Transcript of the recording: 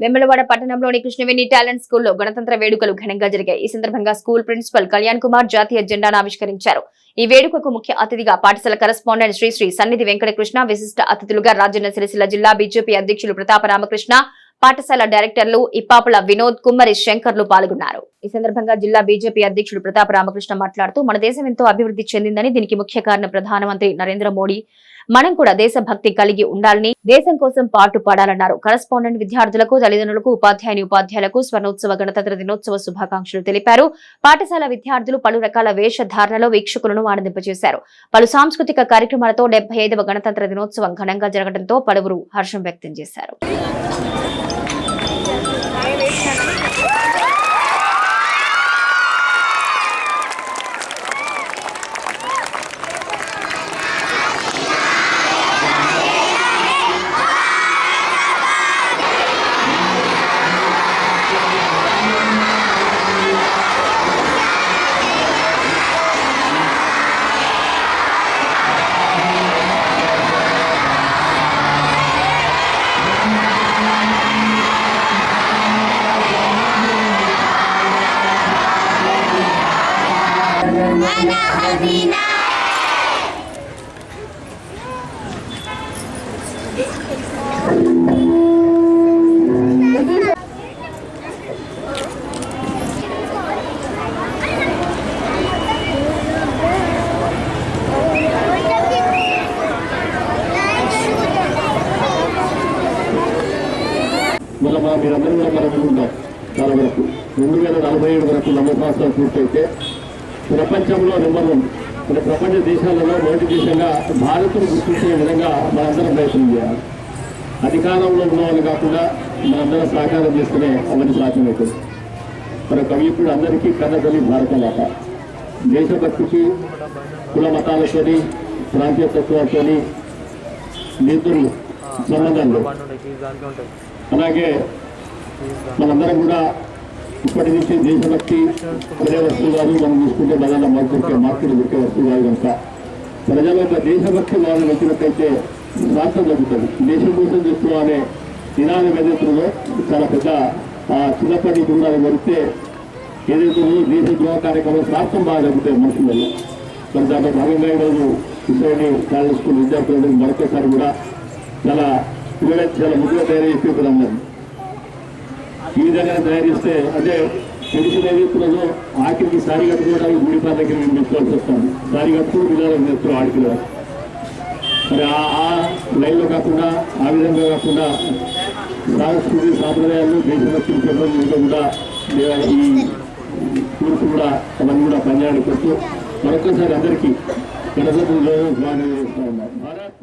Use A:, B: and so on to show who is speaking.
A: వెమ్మలవాడ పట్టణంలోని కృష్ణవేణి టాలెంట్ స్కూల్లో గణతంత్ర వేడుకలు ఘనంగా జరిగాయి. ఈ సందర్భంగా స్కూల్ ప్రిన్సిపల్ కళ్యాణ్ కుమార్ జాతీయ జెండాను ఆవిష్కరించారు. ఈ వేడుకకు ముఖ్య అతిథిగా పాఠశాల కరెస్పాండెంట్ శ్రీ శ్రీ సన్నిధి వెంకటకృష్ణ విశిష్ట అతిథులుగా రాజన్న సిరిసిల్ల జిల్లా బీజేపీ అధ్యక్షులు ప్రతాప రామకృష్ణ పాఠశాల డైరెక్టర్లు ఇప్పాపుల వినోద్ కుమ్మరి శంకర్లు పాల్గొన్నారు. ఈ సందర్భంగా జిల్లా బీజేపీ అధ్యక్షుడు ప్రతాప రామకృష్ణ మాట్లాడుతూ మన దేశం ఎంతో అభివృద్ధి చెందిందని దీనికి ముఖ్య కారణం ప్రధానమంత్రి నరేంద్ర మోడీ. మనం కూడా దేశభక్తి కలిగి ఉండాలని దేశం కోసం పాటు పడాలన్నారు. కరస్పాండెంట్ విద్యార్థులకు తల్లిదండ్రులకు ఉపాధ్యాయుని ఉపాధ్యాయులకు స్వర్ణోత్సవ గణతంత్ర దినోత్సవ శుభాకాంక్షలు తెలిపారు. పాఠశాల విద్యార్థులు పలు రకాల వేషధారణలో వీక్షకులను ఆనందింపజేశారు. పలు సాంస్కృతిక కార్యక్రమాలతో డెబ్బై గణతంత్ర దినోత్సవం ఘనంగా జరగడంతో పలువురు హర్షం వ్యక్తం చేశారు. Ay, wait na.
B: మళ్ళీ మా మీరందరూ కూడా మనం ఉంటాం చాలా వరకు రెండు వేల నలభై ఏడు వరకు నలభై సంవత్సరాలు పూర్తయితే ప్రపంచంలో నెంబర్ వన్ మన ప్రపంచ దేశాలలో మొదటి దేశంగా భారత్ను గుర్తించే విధంగా మనందరం ప్రయత్నం చేయాలి. అధికారంలో ఉన్న వాళ్ళు కాకుండా మనందరం సహకారం చేస్తేనే అవన్నీ సాధ్యమవుతుంది. మన కవిప్పుడు అందరికీ కన్నతల్లి భారత మాత. దేశభక్తికి కుల మతాలతోని ప్రాంతీయ తత్వాలతోని నిధులు సంబంధాలు. అలాగే మనందరం కూడా ఇప్పటి నుంచి దేశభక్తి ప్రజా వస్తువు కాదు మనం చూసుకుంటే ప్రజల మార్కెట్ మార్కెట్ దొరికే వస్తువు కాదు కనుక ప్రజల దేశభక్తి వాళ్ళు వచ్చినట్టయితే రాష్ట్రం జరుగుతుంది. దేశం కోసం చేస్తున్నా అనే నినాదం ఏదైతుందో చాలా పెద్ద చిన్నప్పటి గురువులు కొడితే ఏదైతే దేశ ద్రోహ కార్యక్రమం రాష్ట్రం బాగా జరుగుతాయి మనుషులలో. మరి దాంట్లో భాగంగా ఈరోజు ఇస్రాయలీ కాలేజ్ స్కూల్ విద్యార్థులకు మరొకసారి కూడా చాలా పిల్లలకి చాలా ముద్దుగా తయారు చేసి ఈ విధంగా తయారు చేస్తే అంటే తెలిసిన ఏదైతున్నదో ఆఖరికి సారి కట్టుకోవడానికి గుడిపాల దగ్గర మేము మెచ్చుకోవాల్సి వస్తాం సారి కట్టుకుని పిల్లలకు నేర్చుకో ఆడికి మరి ఆ లైన్లో కాకుండా ఆ విధంగా కాకుండా సాంస్కృతిక సాంప్రదాయాలు దేశభక్తి పెంపొందించడం కూడా ఈ కూర్పు కూడా అవన్నీ కూడా పనిచేయడానికి మరొకసారి అందరికీ గణతంత్ర స్వాగతం శుభాకాంక్షలు చేస్తా ఉన్నాం